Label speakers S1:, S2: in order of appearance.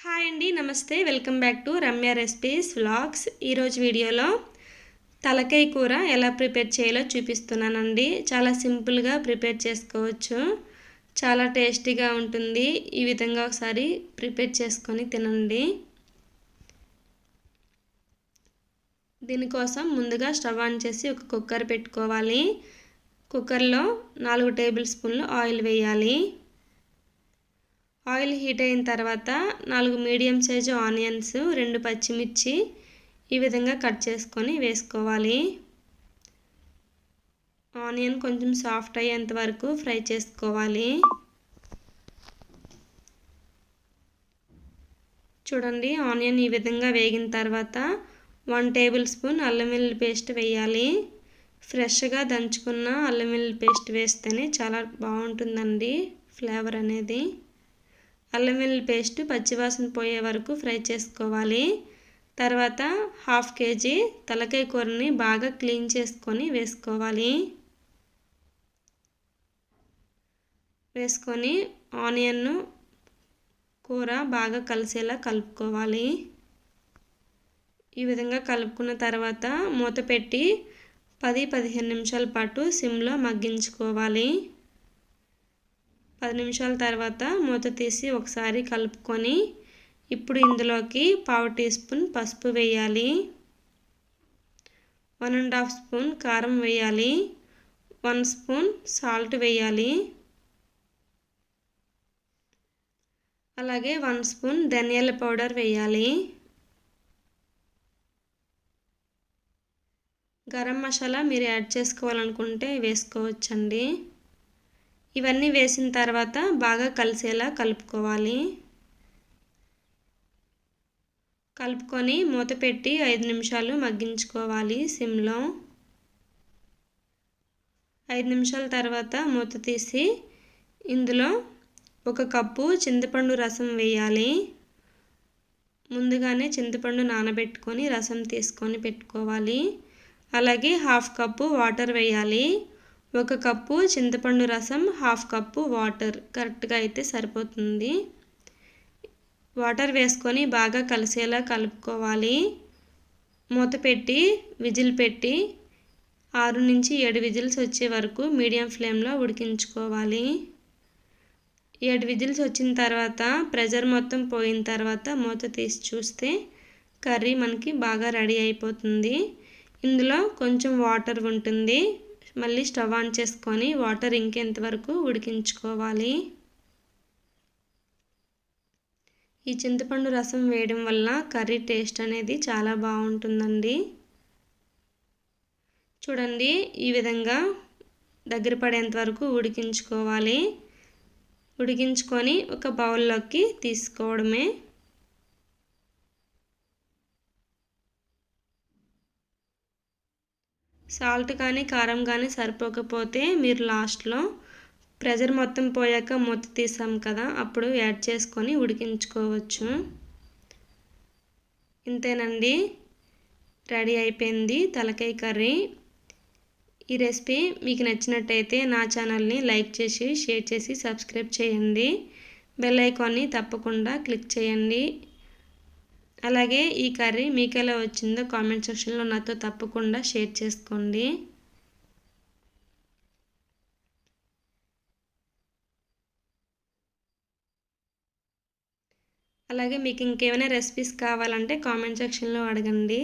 S1: Hi అండి నమస్తే. Welcome back to Ramya recipes vlogs. ఈరోజు వీడియోలో తలకాయ కూర ఎలా ప్రిపేర్ చేయాలో చూపిస్తున్నానండి. చాలా సింపుల్గా ప్రిపేర్ చేసుకోవచ్చు. చాలా టేస్టీగా ఉంటుంది. ఈ విధంగా ఒకసారి ప్రిపేర్ చేసుకొని తినండి. దీనికోసం ముందుగా స్టవ్ ఆన్ చేసి ఒక కుక్కర్ పెట్టుకోవాలి. కుక్కర్లో నాలుగు టేబుల్ స్పూన్లు ఆయిల్ వేయాలి. ఆయిల్ హీట్ అయిన తర్వాత నాలుగు మీడియం సైజు ఆనియన్స్ రెండు పచ్చిమిర్చి ఈ విధంగా కట్ చేసుకొని వేసుకోవాలి. ఆనియన్ కొంచెం సాఫ్ట్ అయ్యేంత వరకు ఫ్రై చేసుకోవాలి. చూడండి ఆనియన్ ఈ విధంగా వేగిన తర్వాత వన్ టేబుల్ స్పూన్ అల్లం వెల్లుల్లి పేస్ట్ వేయాలి. ఫ్రెష్గా దంచుకున్న అల్లం వెల్లుల్లి పేస్ట్ వేస్తేనే చాలా బాగుంటుందండి ఫ్లేవర్ అనేది. అల్లం వెల్లుల్లి పేస్ట్ పచ్చివాసన పోయే వరకు ఫ్రై చేసుకోవాలి. తర్వాత హాఫ్ కేజీ తలకాయ కూరని బాగా క్లీన్ చేసుకొని వేసుకోవాలి. వేసుకొని ఆనియన్ను కూర బాగా కలిసేలా కలుపుకోవాలి. ఈ విధంగా కలుపుకున్న తర్వాత మూత పెట్టి పది పదిహేను నిమిషాల పాటు సిమ్లో మగ్గించుకోవాలి. పది నిమిషాల తర్వాత మూత తీసి ఒకసారి కలుపుకొని ఇప్పుడు ఇందులోకి పావు టీ స్పూన్ పసుపు వేయాలి. వన్ అండ్ హాఫ్ స్పూన్ కారం వేయాలి. వన్ స్పూన్ సాల్ట్ వేయాలి. అలాగే వన్ స్పూన్ ధనియాల పౌడర్ వేయాలి. గరం మసాలా మీరు యాడ్ చేసుకోవాలనుకుంటే వేసుకోవచ్చండి. ఇవన్నీ వేసిన తర్వాత బాగా కలిసేలా కలుపుకోవాలి. కలుపుకొని మూత పెట్టి ఐదు నిమిషాలు మగ్గించుకోవాలి సిమ్లో. ఐదు నిమిషాల తర్వాత మూత తీసి ఇందులో ఒక కప్పు చింతపండు రసం వేయాలి. ముందుగానే చింతపండు నానబెట్టుకొని రసం తీసుకొని పెట్టుకోవాలి. అలాగే హాఫ్ కప్పు వాటర్ వేయాలి. ఒక కప్పు చింతపండు రసం హాఫ్ కప్పు వాటర్. కరెక్ట్గా అయితే సరిపోతుంది. వాటర్ వేసుకొని బాగా కలిసేలా కలుపుకోవాలి. మూత పెట్టి విజిల్ పెట్టి ఆరు నుంచి ఏడు విజిల్స్ వచ్చే వరకు మీడియం ఫ్లేమ్లో ఉడికించుకోవాలి. ఏడు విజిల్స్ వచ్చిన తర్వాత ప్రెజర్ మొత్తం పోయిన తర్వాత మూత తీసి చూస్తే కర్రీ మనకి బాగా రెడీ అయిపోతుంది. ఇందులో కొంచెం వాటర్ ఉంటుంది. మళ్ళీ స్టవ్ ఆన్ చేసుకొని వాటర్ ఇంకెంత వరకు ఉడికించుకోవాలి. ఈ చింతపండు రసం వేయడం వల్ల కర్రీ టేస్ట్ అనేది చాలా బాగుంటుందండి. చూడండి ఈ విధంగా దగ్గర పడేంత వరకు ఉడికించుకోవాలి. ఉడికించుకొని ఒక బౌల్లోకి తీసుకోవడమే. సాల్ట్ కానీ కారం కానీ సరిపోకపోతే మీరు లాస్ట్లో ప్రెజర్ మొత్తం పోయాక మూత తీసాం కదా అప్పుడు యాడ్ చేసుకొని ఉడికించుకోవచ్చు. ఇంతేనండి. రెడీ అయిపోయింది తలకాయ కర్రీ. ఈ రెసిపీ మీకు నచ్చినట్టయితే నా ఛానల్ని లైక్ చేసి షేర్ చేసి సబ్స్క్రైబ్ చేయండి. బెల్ ఐకాన్ని తప్పకుండా క్లిక్ చేయండి. అలాగే ఈ కర్రీ మీకు ఎలా వచ్చిందో కామెంట్ సెక్షన్లో నాతో తప్పకుండా షేర్ చేసుకోండి. అలాగే మీకు ఇంకేమైనా రెసిపీస్ కావాలంటే కామెంట్ సెక్షన్లో అడగండి.